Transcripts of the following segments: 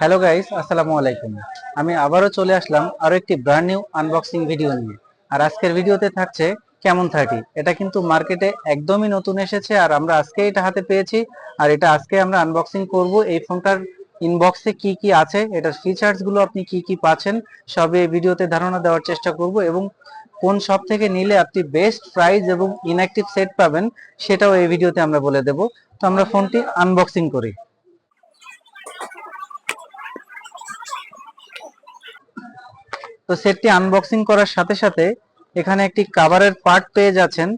Hello guys আসসালামু আলাইকুম। আমি আবারও চলে আসলাম আরও একটি ব্র্যান্ড নিউ আনবক্সিং ভিডিও নিয়ে। আর আজকের ভিডিওতে থাকছে কেমন থার্টি এটা কিন্তু মার্কেটে একদমই নতুন এসেছে আর আমরা আজকে এটা হাতে পেয়েছি। আর এটা আজকে আমরা আনবক্সিং করব। এই ফোনটার ইনবক্সে কি কি আছে, এটার ফিচার্সগুলো আপনি কি কি পাচ্ছেন সবে ভিডিওতে ধারণা দেওয়ার চেষ্টা করব এবং কোন শপ থেকে নিলে আপনি বেস্ট প্রাইস এবং ইনঅ্যাক্টিভ সেট পাবেন, সেটাও এই ভিডিওতে আমরা বলে দেব। তো আমরা ফোনটি আনবক্সিং করি। তো সেটটি আনবক্সিং করার সাথে সাথে এখানে একটি কাভারের পার্ট পেয়ে যাচ্ছেন,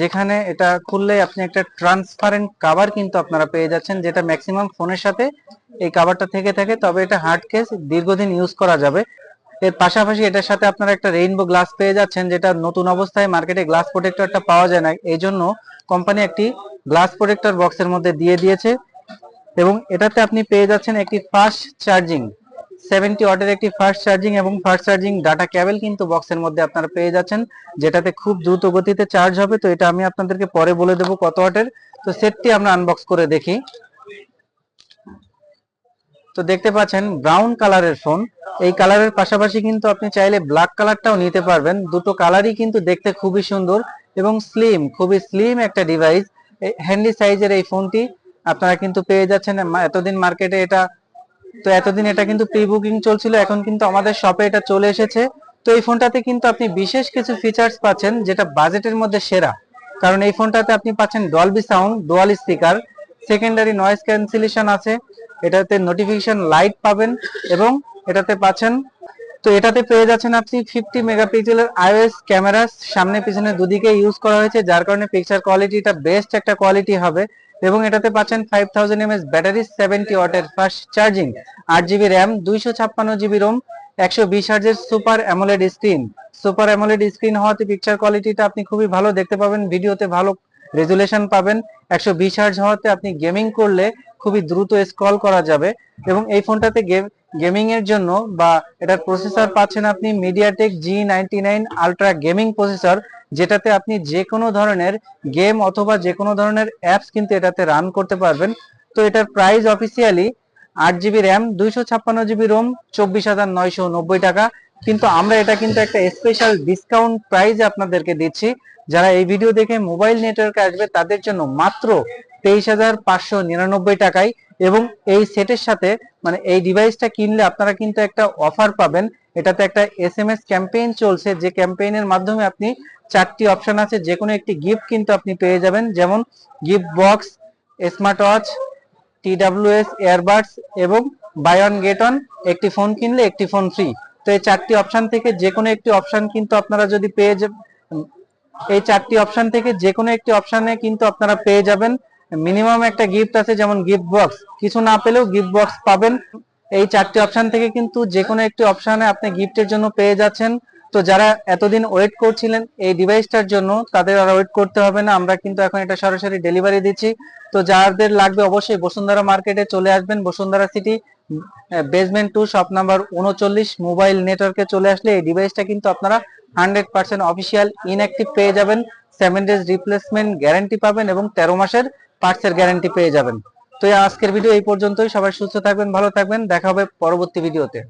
যেখানে এটা খুললে আপনি একটা ট্রান্সপারেন্ট কাভার কিন্তু আপনারা পেয়ে যাচ্ছেন, যেটা ম্যাক্সিমাম ফোনের সাথে এই কাভারটা থেকে থাকে, তবে এটা হার্ড কেস দীর্ঘদিন ইউজ করা যাবে। এর পাশাপাশি এটার সাথে আপনারা একটা রেইনবো গ্লাস পেয়ে যাচ্ছেন, যেটা নতুন অবস্থায় মার্কেটে গ্লাস প্রোটেক্টরটা পাওয়া যায় না। এই জন্য কোম্পানি একটি গ্লাস প্রোটেক্টর বক্সের মধ্যে দিয়ে দিয়েছে এবং এটাতে আপনি পেয়ে যাচ্ছেন একটি ফাস্ট চার্জিং সেভেন্টি ওয়াটের একটি ফাস্ট চার্জিং এবং ফাস্ট চার্জিং ডাটা কেবল কিন্তু বক্সের মধ্যে আপনারা পেয়ে যাচ্ছেন, যেটাতে খুব দ্রুত গতিতে চার্জ হবে। তো এটা আমি আপনাদেরকে পরে বলে দেবো কত ওয়াটের তো সেটটি আমরা আনবক্স করে দেখি। তো দেখতে পাচ্ছেন ব্রাউন কালারের ফোন এই কালারের পাশাপাশি কিন্তু আপনি চাইলে ব্ল্যাক কালারটাও নিতে পারবেন। দুটো কালারই কিন্তু দেখতে খুবই সুন্দর এবং স্লিম খুবই স্লিম একটা ডিভাইস হ্যান্ডি সাইজের এই ফোনটি আপনারা কিন্তু পেয়ে যাচ্ছেন। এতদিন মার্কেটে এটা তো এতদিন এটা কিন্তু প্রি বুকিং চলছিল, এখন কিন্তু আমাদের শপে এটা চলে এসেছে। তো এই ফোনটাতে কিন্তু আপনি বিশেষ কিছু ফিচার্স পাচ্ছেন, যেটা বাজেটের মধ্যে সেরা। কারণ এই ফোনটাতে আপনি পাচ্ছেন Dolby sound dual speaker secondary noise cancellation আছে, এটাতে নোটিফিকেশন লাইট পাবেন, এবং এটাতে পাচ্ছেন তো এটাতে পেয়ে যাচ্ছেন আপনি ফিফটি মেগাপিক্সেলের আইওএস ক্যামেরা সামনে পিছনে দুদিকে ইউজ করা হয়েছে, যার কারণে পিকচার কোয়ালিটিটা বেস্ট একটা কোয়ালিটি হবে এবং এটাতে পাচ্ছেন five thousand mAh battery seventy ওয়াটের ফাস্ট চার্জিং আট জিবি র্যাম দুইশো ছাপ্পান্ন জিবি রোম একশো বিশ হার্জের super AMOLED screen super AMOLED screen হওয়াতে পিকচার কোয়ালিটিটা আপনি খুবই ভালো দেখতে পাবেন ভিডিওতে ভালো রেজুলেশন পাবেন। একশো বিশ হার্জ হওয়াতে আপনি গেমিং করলে খুবই দ্রুত স্ক্রল করা যাবে এবং এই ফোনটাতে গেমিং এর জন্য বা এটার প্রসেসর পাচ্ছেন আপনি MediaTek G ninety nine ultra gaming processor যেটাতে আপনি যে কোনো ধরনের গেম অথবা যে কোনো ধরনের অ্যাপস কিন্তু এটাতে রান করতে পারবেন। তো এটার প্রাইস অফিসিয়ালি আট জিবি র্যাম দুইশো ছাপ্পান্ন জিবি রোম চব্বিশ হাজার নয়শো নব্বই টাকা। কিন্তু আমরা এটা কিন্তু একটা স্পেশাল ডিসকাউন্ট প্রাইজে আপনাদেরকে দিচ্ছি। যারা এই ভিডিও দেখে মোবাইল নেটওয়ার্কে আসবে, তাদের জন্য মাত্র তেইশ হাজার পাঁচশো নিরানব্বই টাকায় এবং এই সেটের সাথে মানে এই ডিভাইসটা কিনলে আপনারা কিন্তু একটা অফার পাবেন। এটাতে একটা এস এম এস ক্যাম্পেইন চলছে, যে ক্যাম্পেইনের মাধ্যমে আপনি চারটি অপশন আছে যে কোনো একটি গিফট কিন্তু আপনি পেয়ে যাবেন। যেমন gift box smart watch TWS airbuds এবং বাই অন গেট অন একটি ফোন কিনলে একটি ফোন ফ্রি তো এই চারটি অপশন থেকে যে কোনো একটি অপশন কিন্তু আপনারা যদি পেয়ে এই চারটি অপশন থেকে যে কোনো একটি অপশানে কিন্তু আপনারা পেয়ে যাবেন। মিনিমাম একটা গিফট আছে যেমন গিফট বক্স কিছু না পেলেও গিফট বক্স পাবেন। এই চারটি অপশন থেকে কিন্তু যে কোনো একটি অপশনে আপনি গিফটের জন্য পেয়ে যাচ্ছেন। তো যারা এতদিন ওয়েট করছিলেন এই ডিভাইসটার জন্য, তাদের আর ওয়েট করতে হবে না। আমরা কিন্তু এখন এটা সরাসরি ডেলিভারি দিচ্ছি। তো যাদের লাগবে অবশ্যই বসুন্ধরা মার্কেটে চলে আসবেন। Bashundhara City basement two shop number উনচল্লিশ মোবাইল নেটওয়ার্কে চলে আসলে এই ডিভাইসটা কিন্তু আপনারা হান্ড্রেড পার্সেন্ট অফিসিয়াল ইনঅ্যাক্টিভ পেয়ে যাবেন। সেভেন ডেজ রিপ্লেসমেন্ট গ্যারান্টি পাবেন এবং তেরো মাসের পার্টসের গ্যারান্টি পেয়ে যাবেন। তো আজকের ভিডিও এই পর্যন্তই। সবাই সুস্থ থাকবেন, ভালো থাকবেন। দেখা হবে পরবর্তী ভিডিওতে